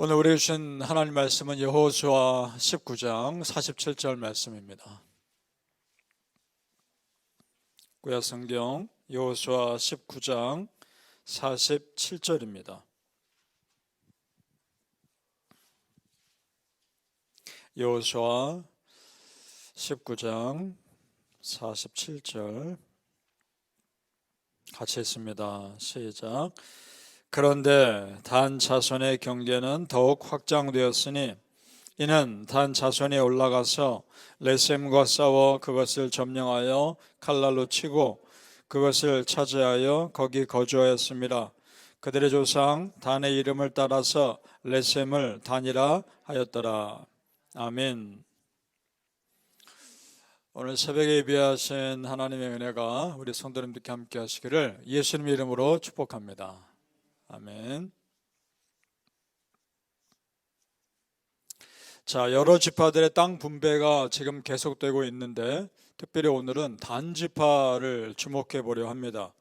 오늘 우리 주신 하나님 말씀은 여호수아 19장 47절 말씀입니다. 구약 성경 여호수아 19장 47절입니다. 여호수아 19장 47절 같이 했습니다. 시작. 그런데 단 자손의 경계는 더욱 확장되었으니 이는 단 자손이 올라가서 레셈과 싸워 그것을 점령하여 칼날로 치고 그것을 차지하여 거기 거주하였습니다. 그들의 조상 단의 이름을 따라서 레셈을 단이라 하였더라. 아멘. 오늘 새벽에 예비하신 하나님의 은혜가 우리 성도님들께 함께 하시기를 예수님 이름으로 축복합니다. 아멘. 자, 여러 지파들의 땅 분배가 지금 계속되고 있는데 특별히 오늘은 단 지파를 주목해 보려 합니다.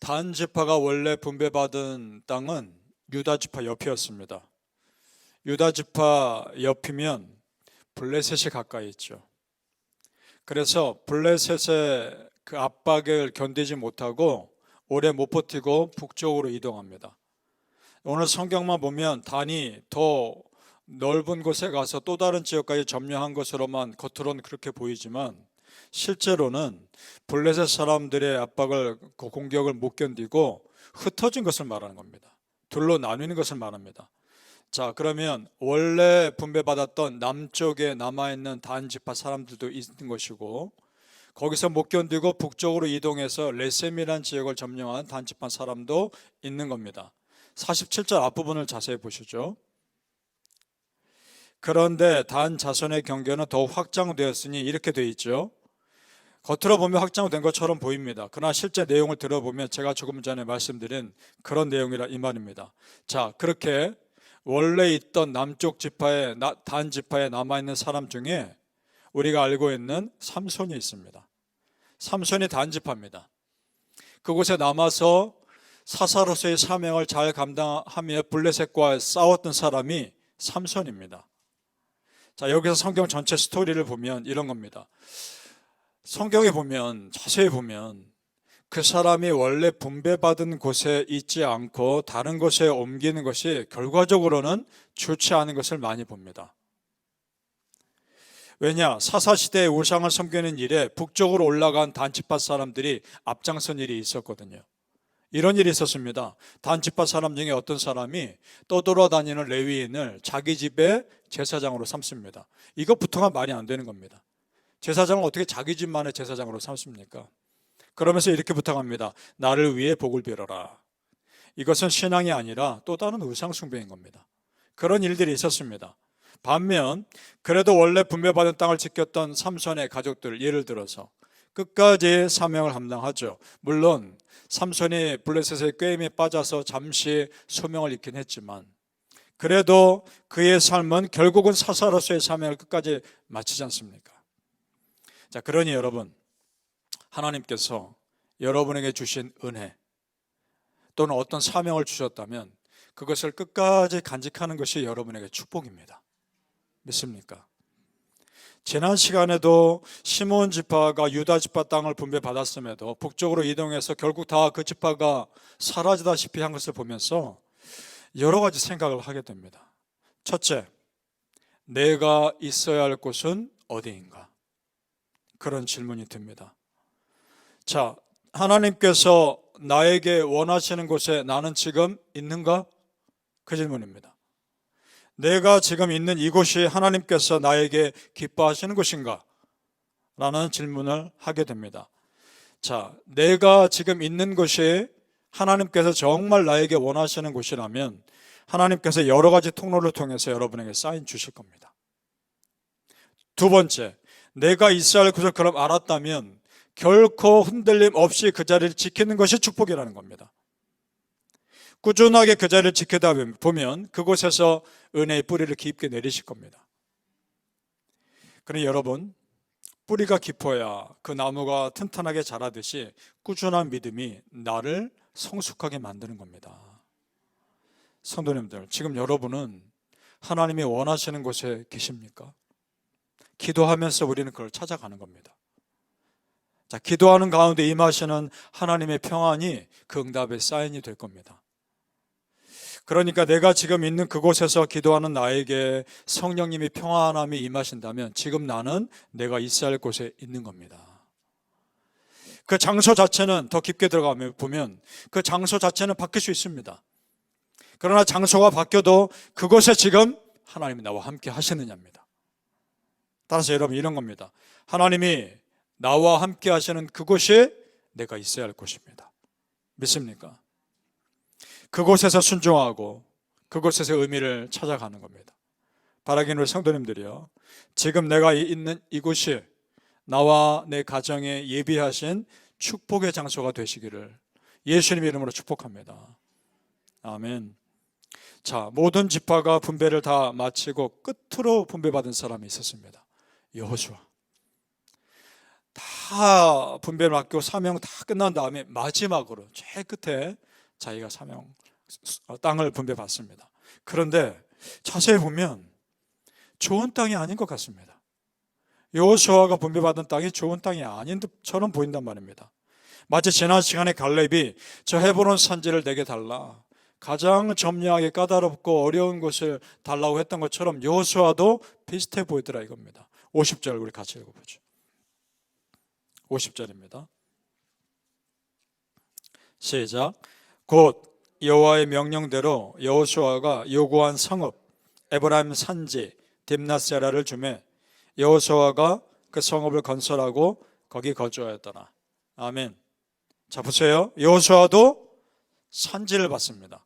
단 지파가 원래 분배받은 땅은 유다 지파 옆이었습니다. 유다 지파 옆이면 블레셋이 가까이 있죠. 그래서 블레셋의 그 압박을 견디지 못하고 오래 못 버티고 북쪽으로 이동합니다. 오늘 성경만 보면 단이 더 넓은 곳에 가서 또 다른 지역까지 점령한 것으로만 겉으로는 그렇게 보이지만 실제로는 블레셋 사람들의 압박을 그 공격을 못 견디고 흩어진 것을 말하는 겁니다. 둘로 나뉘는 것을 말합니다. 자, 그러면 원래 분배받았던 남쪽에 남아있는 단지파 사람들도 있는 것이고 거기서 못 견디고 북쪽으로 이동해서 레셈이라는 지역을 점령한 단지파 사람도 있는 겁니다. 47절 앞부분을 자세히 보시죠. 그런데 단 자손의 경계는 더욱 확장되었으니 이렇게 돼 있죠. 겉으로 보면 확장된 것처럼 보입니다. 그러나 실제 내용을 들어보면 제가 조금 전에 말씀드린 그런 내용이라 이 말입니다. 자, 그렇게 원래 있던 남쪽 지파에 단 지파에 남아 있는 사람 중에 우리가 알고 있는 삼손이 있습니다. 삼손이 단 지파입니다. 그곳에 남아서 사사로서의 사명을 잘 감당하며 블레셋과 싸웠던 사람이 삼손입니다. 자, 여기서 성경 전체 스토리를 보면 이런 겁니다. 성경에 보면 자세히 보면 그 사람이 원래 분배받은 곳에 있지 않고 다른 곳에 옮기는 것이 결과적으로는 좋지 않은 것을 많이 봅니다. 왜냐 사사시대의 우상을 섬기는 일에 북쪽으로 올라간 단지파 사람들이 앞장선 일이 있었거든요. 이런 일이 있었습니다. 단지파 사람 중에 어떤 사람이 떠돌아다니는 레위인을 자기 집에 제사장으로 삼습니다. 이것부터가 말이 안 되는 겁니다. 제사장을 어떻게 자기 집만의 제사장으로 삼습니까? 그러면서 이렇게 부탁합니다. 나를 위해 복을 빌어라. 이것은 신앙이 아니라 또 다른 우상숭배인 겁니다. 그런 일들이 있었습니다. 반면 그래도 원래 분배받은 땅을 지켰던 삼손의 가족들 예를 들어서 끝까지 사명을 감당하죠. 물론 삼손이 블레셋의 꾀임에 빠져서 잠시 소명을 잃긴 했지만 그래도 그의 삶은 결국은 사사로서의 사명을 끝까지 마치지 않습니까? 자, 그러니 여러분 하나님께서 여러분에게 주신 은혜 또는 어떤 사명을 주셨다면 그것을 끝까지 간직하는 것이 여러분에게 축복입니다. 믿습니까? 지난 시간에도 시몬 지파가 유다 지파 땅을 분배받았음에도 북쪽으로 이동해서 결국 다 그 지파가 사라지다시피 한 것을 보면서 여러 가지 생각을 하게 됩니다. 첫째, 내가 있어야 할 곳은 어디인가? 그런 질문이 듭니다. 자, 하나님께서 나에게 원하시는 곳에 나는 지금 있는가? 그 질문입니다. 내가 지금 있는 이곳이 하나님께서 나에게 기뻐하시는 곳인가? 라는 질문을 하게 됩니다. 자, 내가 지금 있는 곳이 하나님께서 정말 나에게 원하시는 곳이라면 하나님께서 여러 가지 통로를 통해서 여러분에게 사인 주실 겁니다. 두 번째, 내가 곳을 그럼 알았다면 결코 흔들림 없이 그 자리를 지키는 것이 축복이라는 겁니다. 꾸준하게 그 자리를 지켜다 보면 그곳에서 은혜의 뿌리를 깊게 내리실 겁니다. 그러니 여러분, 뿌리가 깊어야 그 나무가 튼튼하게 자라듯이 꾸준한 믿음이 나를 성숙하게 만드는 겁니다. 성도님들, 지금 여러분은 하나님이 원하시는 곳에 계십니까? 기도하면서 우리는 그걸 찾아가는 겁니다. 자, 기도하는 가운데 임하시는 하나님의 평안이 그 응답의 사인이 될 겁니다. 그러니까 내가 지금 있는 그곳에서 기도하는 나에게 성령님이 평안함이 임하신다면 지금 나는 내가 있어야 할 곳에 있는 겁니다. 그 장소 자체는 더 깊게 들어가면 보면 그 장소 자체는 바뀔 수 있습니다. 그러나 장소가 바뀌어도 그곳에 지금 하나님이 나와 함께 하시느냐입니다. 따라서 여러분 이런 겁니다. 하나님이 나와 함께 하시는 그곳에 내가 있어야 할 곳입니다. 믿습니까? 그곳에서 순종하고 그곳에서 의미를 찾아가는 겁니다. 바라기는 우리 성도님들이요. 지금 내가 있는 이곳이 나와 내 가정에 예비하신 축복의 장소가 되시기를 예수님 이름으로 축복합니다. 아멘. 자, 모든 지파가 분배를 다 마치고 끝으로 분배받은 사람이 있었습니다. 여호수아. 다 분배를 맡기고 사명 다 끝난 다음에 마지막으로 제일 끝에 자기가 사명 어, 땅을 분배받습니다. 그런데 자세히 보면 좋은 땅이 아닌 것 같습니다. 여호수아가 분배받은 땅이 좋은 땅이 아닌 것처럼 보인단 말입니다. 마치 지난 시간에 갈렙이 저 헤브론 산지를 내게 달라 가장 점령하기 까다롭고 어려운 곳을 달라고 했던 것처럼 여호수아도 비슷해 보이더라 이겁니다. 50절 우리 같이 읽어보죠. 50절입니다. 시작. 곧 여호와의 명령대로 여호수아가 요구한 성읍 에브라임 산지 딥나세라를 주매 여호수아가 그 성읍을 건설하고 거기 거주하였더라. 아멘. 자 보세요. 여호수아도 산지를 받습니다.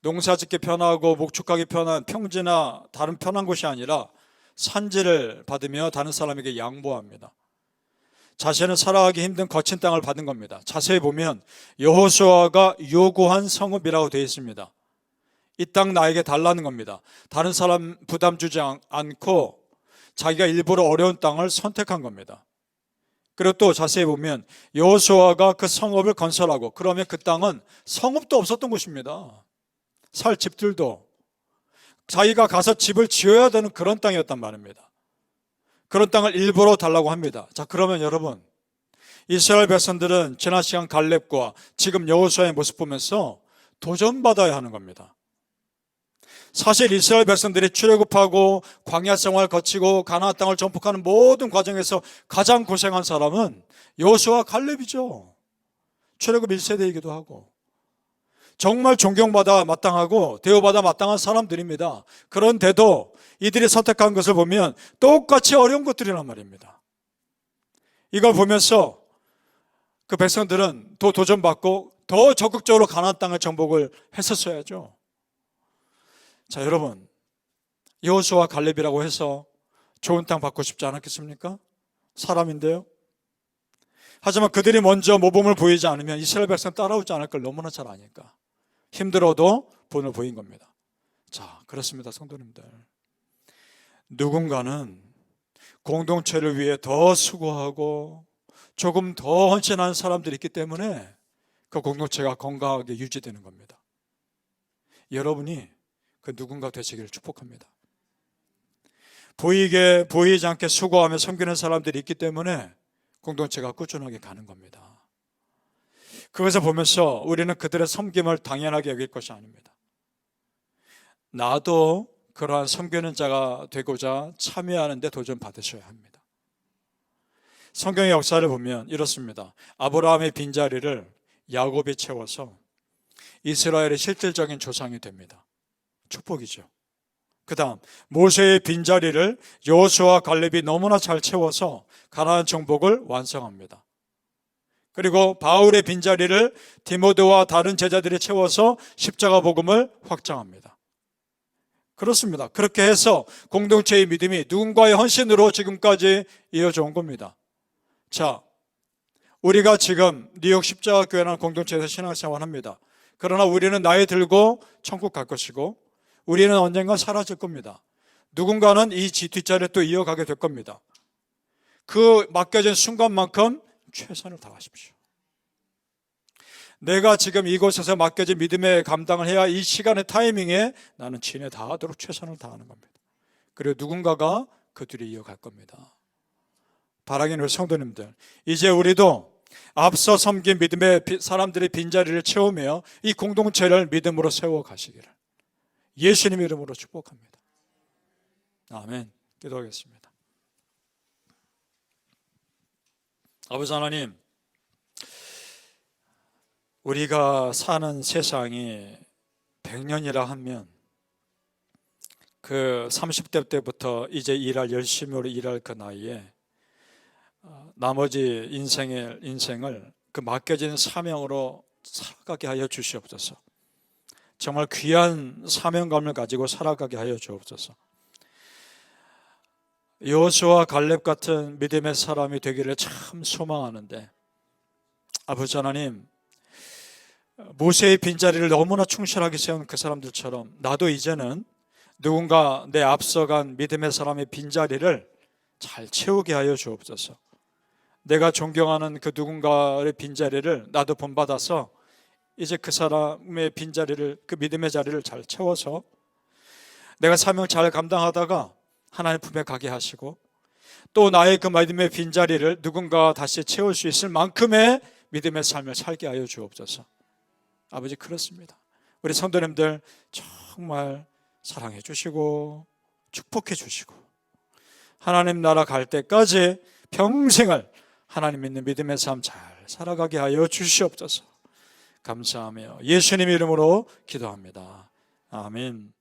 농사짓기 편하고 목축하기 편한 평지나 다른 편한 곳이 아니라 산지를 받으며 다른 사람에게 양보합니다. 자신은 살아가기 힘든 거친 땅을 받은 겁니다. 자세히 보면 여호수아가 요구한 성읍이라고 되어 있습니다. 이 땅 나에게 달라는 겁니다. 다른 사람 부담 주지 않고 자기가 일부러 어려운 땅을 선택한 겁니다. 그리고 또 자세히 보면 여호수아가 그 성읍을 건설하고 그러면 그 땅은 성읍도 없었던 곳입니다. 살 집들도 자기가 가서 집을 지어야 되는 그런 땅이었단 말입니다. 그런 땅을 일부러 달라고 합니다. 자, 그러면 여러분, 이스라엘 백성들은 지난 시간 갈렙과 지금 여호수아의 모습 보면서 도전받아야 하는 겁니다. 사실 이스라엘 백성들이 출애굽하고 광야 생활 거치고 가나안 땅을 정복하는 모든 과정에서 가장 고생한 사람은 여호수아 갈렙이죠. 출애굽 1세대이기도 하고 정말 존경받아 마땅하고 대우받아 마땅한 사람들입니다. 그런데도 이들이 선택한 것을 보면 똑같이 어려운 것들이란 말입니다. 이걸 보면서 그 백성들은 더 도전받고 더 적극적으로 가나안 땅을 정복을 했었어야죠. 자, 여러분. 여호수아 갈렙이라고 해서 좋은 땅 받고 싶지 않았겠습니까? 사람인데요. 하지만 그들이 먼저 모범을 보이지 않으면 이스라엘 백성 따라오지 않을 걸 너무나 잘 아니까. 힘들어도 본을 보인 겁니다. 자, 그렇습니다. 성도님들. 누군가는 공동체를 위해 더 수고하고 조금 더 헌신한 사람들이 있기 때문에 그 공동체가 건강하게 유지되는 겁니다. 여러분이 그 누군가 되시기를 축복합니다. 보이게 보이지 않게 수고하며 섬기는 사람들이 있기 때문에 공동체가 꾸준하게 가는 겁니다. 그것을 보면서 우리는 그들의 섬김을 당연하게 여길 것이 아닙니다. 나도 그러한 섬기는 자가 되고자 참여하는데 도전 받으셔야 합니다. 성경의 역사를 보면 이렇습니다. 아브라함의 빈자리를 야곱이 채워서 이스라엘의 실질적인 조상이 됩니다. 축복이죠. 그 다음 모세의 빈자리를 여호수아 갈렙이 너무나 잘 채워서 가나안 정복을 완성합니다. 그리고 바울의 빈자리를 디모데와 다른 제자들이 채워서 십자가 복음을 확장합니다. 그렇습니다. 그렇게 해서 공동체의 믿음이 누군가의 헌신으로 지금까지 이어져 온 겁니다. 자, 우리가 지금 뉴욕 십자가 교회라는 공동체에서 신앙생활 합니다. 그러나 우리는 나이 들고 천국 갈 것이고 우리는 언젠가 사라질 겁니다. 누군가는 이 뒷자리에 또 이어가게 될 겁니다. 그 맡겨진 순간만큼 최선을 다하십시오. 내가 지금 이곳에서 맡겨진 믿음의 감당을 해야 이 시간의 타이밍에 나는 진에 다하도록 최선을 다하는 겁니다. 그리고 누군가가 그 뒤를 이어갈 겁니다. 바라기는 우리 성도님들, 이제 우리도 앞서 섬긴 믿음의 비- 사람들의 빈자리를 채우며 이 공동체를 믿음으로 세워 가시기를 예수님 이름으로 축복합니다. 아멘. 기도하겠습니다. 아버지 하나님, 우리가 사는 세상이 100년이라 하면 그 30대 때부터 이제 일할 열심으로 일할 그 나이에 어, 나머지 인생의 인생을 그 맡겨진 사명으로 살아가게 하여 주시옵소서. 정말 귀한 사명감을 가지고 살아가게 하여 주옵소서. 여호수아 갈렙 같은 믿음의 사람이 되기를 참 소망하는데 아버지 하나님 모세의 빈자리를 너무나 충실하게 세운 그 사람들처럼 나도 이제는 누군가 내 앞서간 믿음의 사람의 빈자리를 잘 채우게 하여 주옵소서. 내가 존경하는 그 누군가의 빈자리를 나도 본받아서 이제 그 사람의 빈자리를 그 믿음의 자리를 잘 채워서 내가 사명 잘 감당하다가 하나님 품에 가게 하시고 또 나의 그 믿음의 빈자리를 누군가 다시 채울 수 있을 만큼의 믿음의 삶을 살게 하여 주옵소서. 아버지 그렇습니다. 우리 성도님들 정말 사랑해 주시고 축복해 주시고 하나님 나라 갈 때까지 평생을 하나님 믿는 믿음의 삶 잘 살아가게 하여 주시옵소서. 감사하며 예수님 이름으로 기도합니다. 아멘.